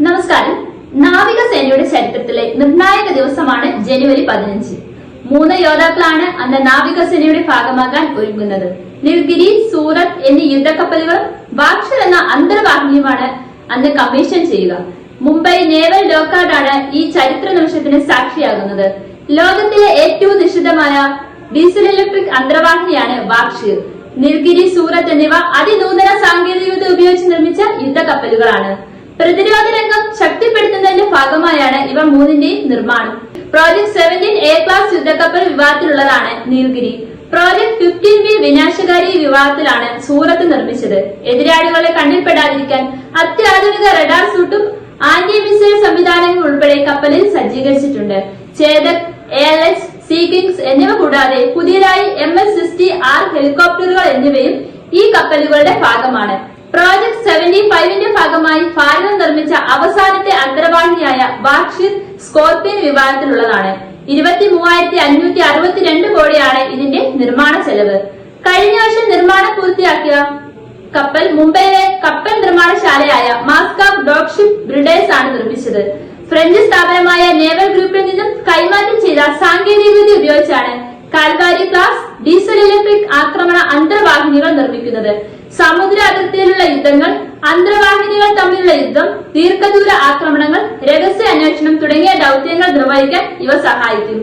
നമസ്കാരം. നാവികസേനയുടെ ചരിത്രത്തിലെ നിർണായക ദിവസമാണ് ജനുവരി പതിനഞ്ച്. മൂന്ന് യോദ്ധാക്കളാണ് അന്ന് നാവികസേനയുടെ ഭാഗമാകാൻ ഒരുങ്ങുന്നത്. നിൽഗിരി സൂറത്ത് എന്നീ യുദ്ധക്കപ്പലുകൾ ബാക്ഷർ എന്ന അന്തർവാഹിനിയുമാണ് അന്ന് കമ്മീഷൻ ചെയ്യുക. മുംബൈ നേവൽ ഡോക്കാർഡാണ് ഈ ചരിത്ര നിമിഷത്തിന് സാക്ഷിയാകുന്നത്. ലോകത്തിലെ ഏറ്റവും നിശിതമായ ഡീസൽ ഇലക്ട്രിക് അന്തർവാഹിനിയാണ് ബാക്ഷീർ നിൽഗിരി സൂറത്ത് എന്നിവ അതിനൂതന സാങ്കേതികവിദ്യ ഉപയോഗിച്ച് നിർമ്മിച്ച യുദ്ധക്കപ്പലുകളാണ്. പ്രതിരോധ ശക്തിപ്പെടുത്തുന്നതിന്റെ ഭാഗമായാണ് ഇവ മൂന്നിന്റെയും നിർമ്മാണം. പ്രോജക്ട് സെവന്റീൻ എ ക്ലാസ് യുദ്ധക്കപ്പൽ വിഭാഗത്തിലുള്ളതാണ് നീൽഗിരി. പ്രോജക്ട് ഫിഫ്റ്റീൻ ബി വിനാശകാരി വിഭാഗത്തിലാണ് സൂറത്ത് നിർമ്മിച്ചത്. എതിരാളികളെ കണ്ണിൽപ്പെടാതിരിക്കാൻ അത്യാധുനിക റഡാർ സൂട്ടും ആന്റി മിസൈൽ സംവിധാനങ്ങൾ ഉൾപ്പെടെ കപ്പലിൽ സജ്ജീകരിച്ചിട്ടുണ്ട്. Chetak A L H sea kings എന്നിവ കൂടാതെ പുതിയതായി എം എസ് സിക്സ്റ്റി ആർ ഹെലികോപ്റ്ററുകൾ എന്നിവയും ഈ കപ്പലുകളുടെ ഭാഗമാണ്. പ്രോജക്ട് സെവന്റി ഫൈവിന്റെ ഭാഗമായി ഭാരതം നിർമ്മിച്ച അവസാനത്തെ അന്തർവാഹിനിയായ ബാക്ഷിർ സ്കോർപിയൻ വിഭാഗത്തിലുള്ളതാണ്. ഇരുപത്തി മൂവായിരത്തി അഞ്ഞൂറ്റി അറുപത്തിരണ്ട് കോടിയാണ് ഇതിന്റെ നിർമ്മാണ ചെലവ്. കഴിഞ്ഞ വർഷം നിർമ്മാണം പൂർത്തിയാക്കിയ കപ്പൽ മുംബൈയിലെ കപ്പൽ നിർമ്മാണശാലയായ മാസ്കാബ് ഡോക്ഷിപ്പ് ബ്രിഡേഴ്സ് ആണ് നിർമ്മിച്ചത്. ഫ്രഞ്ച് സ്ഥാപനമായ നേവൽ ഗ്രൂപ്പിൽ നിന്നും കൈമാറ്റം ചെയ്ത സാങ്കേതികവിദ്യ ഉപയോഗിച്ചാണ് കാൽവാരി ക്ലാസ് ഡീസൽ ഇലക്ട്രിക് ആക്രമണ അന്തർവാഹിനികൾ നിർമ്മിക്കുന്നത്. സമുദ്ര അതിർത്തിയിലുള്ള യുദ്ധങ്ങൾ അന്തർവാഹിനികൾ തമ്മിലുള്ള യുദ്ധം ദീർഘദൂര ആക്രമണങ്ങൾ രഹസ്യ അന്വേഷണം തുടങ്ങിയ ദൗത്യങ്ങൾ നിർവഹിക്കാൻ ഇവ സഹായിക്കും.